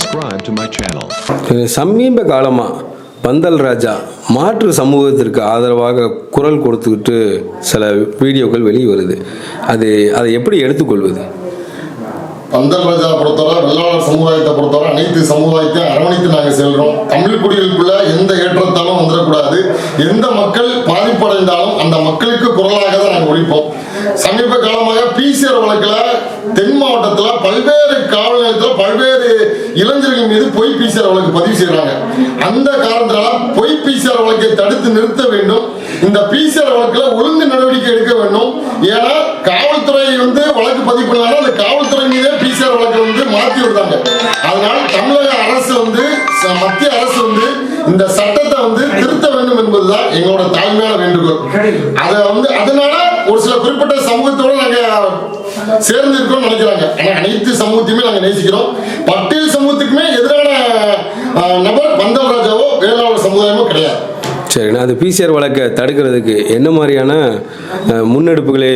subscribe to my channel. சமீப காலமாக பந்தல் ராஜா மாற்று சமூகத்திற்கு ஆதரவாக குரல் கொடுத்துக்கிட்டு சில வீடியோக்கள் வெளியே வருது. அது அதை எப்படி எடுத்துக்கொள்வது? பந்தல் ராஜா பொறுத்தவரை வெள்ளாளர் சமுதாயத்தை பொறுத்தவரை அனைத்து சமுதாயத்தையும் அரவணைத்து நாங்கள் செல்றோம். தமிழ் குடிகளுக்குள்ள எந்த ஏற்றத்தாலும் வந்துடக்கூடாது. எந்த மக்கள் பாதிப்படைந்தாலும் அந்த மக்களுக்கு குரலாக தான் நாங்கள் ஒழிப்போம். சமீப காலமாக பிசிஆர் வழக்கில் தென் மாவட்டத்தில் பல்வேறு காவல் நிலையத்தில் பல்வேறு இளைஞர்கள் மீது பொய் பிசிஆர் வழக்கு பதிவு செய்கிறாங்க அந்த காரணத்தினால பொய் பிசிஆர் வழக்கை தடுத்து நிறுத்த வேண்டும். இந்த பிசிஆர் வழக்கில் ஒழுங்கு நடவடிக்கை எடுக்க வேண்டும். ஏன்னா காவல்துறை வந்து வழக்கு பதிவு பண்ணாலும் அந்த காவல்துறை மீதே பிசிஆர் வழக்கை வந்து மாற்றி விடுறாங்க. அதனால தமிழக அரசு வந்து மத்திய அரசு வந்து இந்த சட்டத்தை வந்து திருத்த வேண்டும் என்பதுதான் எங்களோட தாழ்மையான வேண்டுகோள். அதை வந்து அதனால ஒரு சில குறிப்பிட்ட சமூகத்தோட நாங்க சேர்ந்து இருக்கோம்னு நினைக்கிறாங்க. ஆனா அனைத்து சமூகத்தையுமே நாங்க நேசிக்கிறோம். பட்டியல் சமூகத்துக்குமே எதிரான நபர் பந்தல் ராஜாவோ வேளாளர் சமுதாயமோ கிடையாது. சரிண்ணா அது பிசிஆர் வழக்கை தடுக்கிறதுக்கு என்ன மாதிரியான முன்னெடுப்புகளை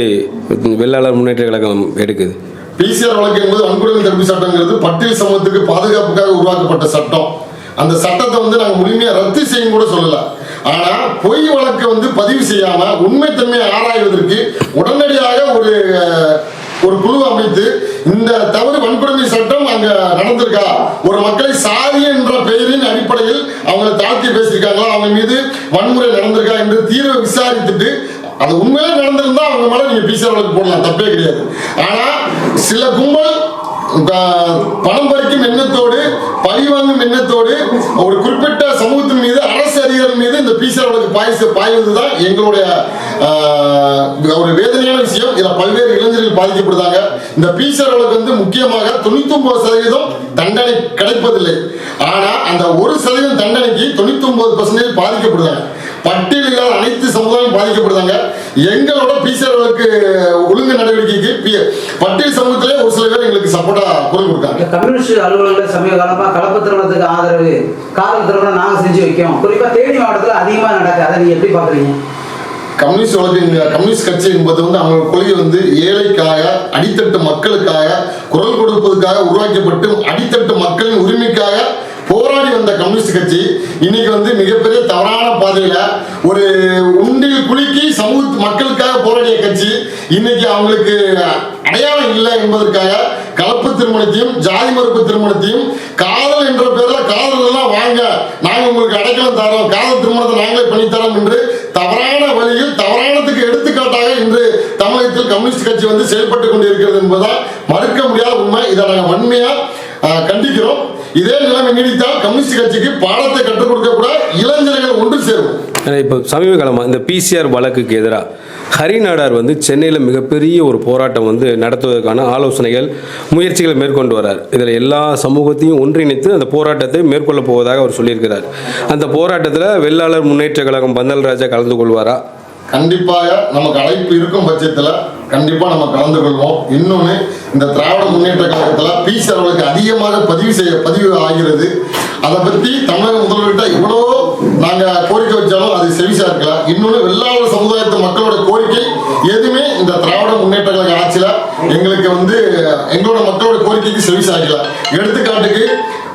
வெள்ளாளர் முன்னேற்ற கழகம் எடுக்குது? பிசிஆர் வழக்கு என்பது வன்கொடுமை தடுப்பு சட்டங்கிறது பட்டியல் சமூகத்துக்கு பாதுகாப்புக்காக உருவாக்கப்பட்ட சட்டம். அந்த சட்டத்தை வந்து நாங்க முழுமையா ரத்து செய்யும் கூட சொல்லல. ஆனா பொய் வழக்கு வந்து பதிவு செய்யாம உண்மைத்தன்மையை ஆராய்வதற்கு உடனடியாக ஒரு அஹ், ஒரு குழு அமைத்து இந்த தவறு வன்கொடுமை சட்டம் அங்க நடந்திருக்கா ஒரு மக்களை சாதி என்ற பெயரின் அடிப்படையில் அவங்களை தாழ்த்தி பேசியிருக்காங்களா அவங்க மீது நடந்திருக்கா என்று தீர்வை விசாரித்துட்டு அது உண்மையிலே நடந்திருந்தா அவங்க மேல நீங்க பிசிஆர் வழக்கு போடலாம் தப்பே கிடையாது. ஆனா சில கும்பல் பணம் பறிக்கும் எண்ணத்தோடு பழி வாங்கும் எண்ணத்தோடு ஒரு குறிப்பிட்ட சமூகத்தின் மீது அரசு அதிகாரம் மீது இந்த பிசிஆர் வழக்கு பாய்ச்ச பாய்வதுதான் எங்களுடைய ஆஹ், ஒரு வேதனையான விஷயம். இதில் பல்வேறு இளைஞர்கள் பாதிக்கப்படுதாங்க. இந்த பிசிஆர் வழக்கு வந்து முக்கியமாக தொண்ணூத்தி ஒன்பது சதவீதம் தண்டனை கிடைப்பதில்லை. ஆனா அந்த ஒரு சதவீதம் தண்டனைக்கு தொண்ணூத்தி ஒன்பது பர்சன்டேஜ் பாதிக்கப்படுதாங்க. பட்டியல் இல்லாத அனைத்து சமுதாயம் பாதிக்கப்படுதாங்க. எங்களோட பிசிஆர் வழக்கு ஒழுங்கு நடவடிக்கைக்கு பட்டியல் சமூகத்திலே ஒரு சில பேர் எங்களுக்கு சப்போர்ட்டா குரல் கொடுத்தாங்க. கம்யூனிஸ்ட் அலுவலகங்கள் சமீப காலமா கலப்பு திருமணத்துக்கு ஆதரவு காதல் திருமணம் நாங்க செஞ்சு வைக்கோம். குறிப்பா தேனி மாவட்டத்துல அதிகமா நடக்குது அதை நீங்க எப்படி பாக்குறீங்க கம்யூனிஸ்ட் வழக்கு கம்யூனிஸ்ட் கட்சி என்பது வந்து அவங்க கொள்கை வந்து ஏழைக்காக அடித்தட்டு மக்களுக்காக குரல் கொடுப்பதற்காக உருவாக்கப்பட்டு அடித்தட்டு மக்களின் உரிமைக்காக போராடி வந்த கம்யூனிஸ்ட் கட்சி இன்னைக்கு வந்து மிகப்பெரிய தவறான பாதையில ஒரு உண்டில் குலுக்கி சமூக மக்களுக்காக போராடிய கட்சி இன்னைக்கு அவங்களுக்கு அடையாளம் இல்லை என்பதற்காக கலப்பு திருமணத்தையும் ஜாதி மறுப்பு திருமணத்தையும் காதல் என்ற பேர்ல காதல் எல்லாம் வாங்க நாங்க உங்களுக்கு அடைக்கலம் தரோம். காதல் திருமணத்தை நாங்களே பண்ணித்தரோம் என்று தவறான வழியில் தவறானதுக்கு எடுத்துக்காட்டாக இன்று தமிழகத்தில் கம்யூனிஸ்ட் கட்சி வந்து செயல்பட்டு கொண்டிருக்கிறது என்பதால் மறுக்க முடியாத உண்மை. இதை நாங்கள் வன்மையா கண்டிக்கிறோம். இதே நிலைமை நீடித்தால் கம்யூனிஸ்ட் கட்சிக்கு பாடத்தை கற்றுக் கொடுக்க கூட இளைஞர்கள் ஒன்று சேரும். இப்போ சமீப காலமாக இந்த பிசிஆர் வழக்குக்கு எதிராக ஹரிநாடார் வந்து சென்னையில் மிகப்பெரிய ஒரு போராட்டம் வந்து நடத்துவதற்கான ஆலோசனைகள் முயற்சிகளை மேற்கொண்டு வரார் இதில் எல்லா சமூகத்தையும் ஒன்றிணைத்து அந்த போராட்டத்தை மேற்கொள்ள போவதாக அவர் சொல்லியிருக்கிறார். அந்த போராட்டத்தில் வெள்ளாளர் முன்னேற்ற கழகம் பந்தல் ராஜா கலந்து கொள்வாரா? கண்டிப்பாக நமக்கு அழைப்பு இருக்கும் பட்சத்துல கண்டிப்பா நம்ம கலந்து கொள்வோம். இன்னொன்னு இந்த திராவிட முன்னேற்ற கழகத்துல பீஸ் அவர்களுக்கு அதிகமாக பதிவு செய்ய பதிவு ஆகிறது. அதை பத்தி தமிழக முதல்வர்கிட்ட இவ்வளோ நாங்க கோரிக்கை வச்சாலும் அது செவிசா இருக்கலாம் இன்னொன்னு வெள்ளாளர் சமுதாயத்து மக்களோட கோரிக்கை எதுவுமே இந்த திராவிட முன்னேற்ற கழக ஆட்சியில எங்களுக்கு வந்து எங்களோட மக்களோட கோரிக்கைக்கு செவிசாக்கல எடுத்துக்காட்டுக்கு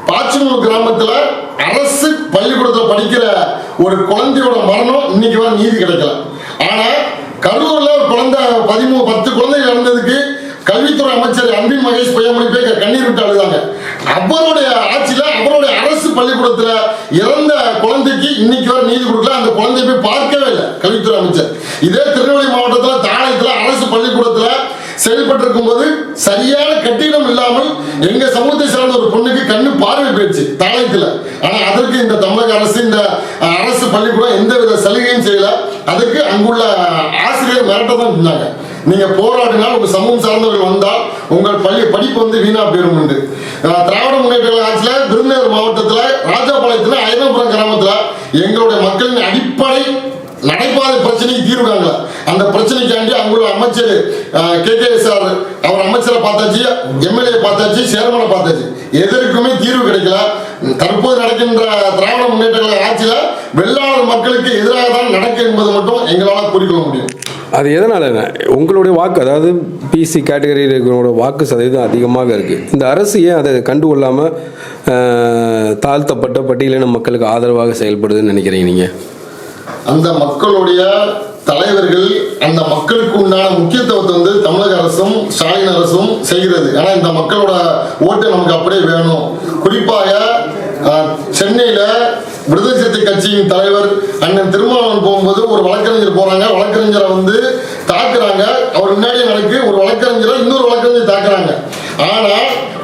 பாச்சனூர் கிராமத்துல அரசு பள்ளிக்கூடத்துல படிக்கிற ஒரு குழந்தையோட மரணம் இன்னைக்கு வரை நீதி கிடைக்கல. அவருடைய ஆட்சியில அவருடைய அரசு பள்ளிக்கூடத்துல இறந்த குழந்தைக்கு இன்னைக்கு வரை நீதி கொடுக்கல. அந்த குழந்தைய போய் பார்க்கவே இல்லை கல்வித்துறை அமைச்சர். இதே திருநெல்வேலி மாவட்டத்துல தாளையத்துல அரசு பள்ளிக்கூடத்துல செயல்பட்டிருக்கும் போது சரியான கட்டிடம் இல்லாமல் எங்க சமூகத்தை சார்ந்த ஒரு பொண்ணுக்கு கண்ணு பார்வை போயிடுச்சு தாளையத்துல. ஆனா அதற்கு இந்த தமிழக அரசு இந்த அரசு பள்ளிக்கூடம் எந்த வித சலுகையும் செய்யல. அதுக்கு அங்குள்ள ஆசிரியர் மிரட்ட தான் இருந்தாங்க நீங்க போராடினால் உங்க சமூகம் சார்ந்தவர்கள் வந்தால் உங்கள் பள்ளி படிப்பு வந்து வீணா போயிடும் என்று. திராவிட முன்னேற்ற ஆட்சியில் ஆட்சியில விருதுநகர் ராஜாபாளையத்தில் ராஜாபாளையத்துல கிராமத்தில் எங்களுடைய மக்களின் அடிப்படை நடைபாதை பிரச்சனைக்கு தீர்வு அந்த பிரச்சனைக்காண்டி அங்குள்ள அமைச்சர் கே கே சார் அவர் அமைச்சரை பார்த்தாச்சு எம்எல்ஏ பார்த்தாச்சு சேர்மனை பார்த்தாச்சு. எதற்குமே தீர்வு கிடைக்கல. தற்போது நடக்கின்ற திராவிட முன்னேற்ற கழக ஆட்சியில வெள்ளாளர் மக்களுக்கு எதிராக தான் நடக்கும் என்பது மட்டும் எங்களால் கூறிக்கொள்ள முடியும். அது எதனால? உங்களுடைய வாக்கு அதாவது பிசி கேட்டகரியில் இருக்கிறவங்களோட வாக்கு சதவீதம் அதிகமாக இருக்குது இந்த அரசு ஏன் அதை கண்டுகொள்ளாமல் தாழ்த்தப்பட்ட பட்டியலின மக்களுக்கு ஆதரவாக செயல்படுதுன்னு நினைக்கிறீங்க நீங்கள் அந்த மக்களுடைய தலைவர்கள் அந்த மக்களுக்கு உண்டான முக்கியத்துவத்தை வந்து தமிழக அரசும் ஸ்டாலின் அரசும் செய்கிறது. ஏன்னா இந்த மக்களோட ஓட்டு நமக்கு அப்படியே வேணும். குறிப்பாக விடுதலை சிறுத்தை கட்சியின் தலைவர் அண்ணன் திருமாவளவன் போகும்போது ஒரு வழக்கறிஞர் போறாங்க. வழக்கறிஞரை வந்து தாக்குறாங்க. அவர் முன்னாடியே நடக்கு ஒரு வழக்கறிஞரை இன்னொரு வழக்கறிஞர் தாக்குறாங்க. ஆனா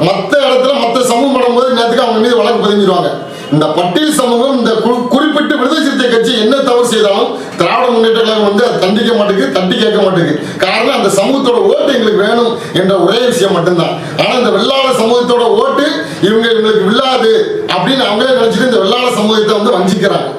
மத்த இடத்துல மத்த சமூகம் படும்போது நேரத்துக்கு அவங்க மீது வழக்கு பதிஞ்சிருவாங்க. இந்த பட்டியல் சமூகம் இந்த குறிப்பிட்ட விடுதலை சிறுத்தை கட்சி என்ன தவறு செய்தாலும் திராவிட முன்னேற்ற கழகம் வந்து அதை தண்டிக்க மாட்டேங்குது தட்டி கேட்க மாட்டேங்குது. காரணம் அந்த சமூகத்தோட ஓட்டு எங்களுக்கு வேணும் என்ற ஒரே விஷயம் மட்டும்தான். ஆனா இந்த வெள்ளாள சமூகத்தோட ஓட்டு இவங்க இவங்களுக்கு வராது அப்படின்னு அவங்களே நினைச்சிட்டு இந்த வெள்ளாள சமூகத்தை வந்து வஞ்சிக்கிறாங்க.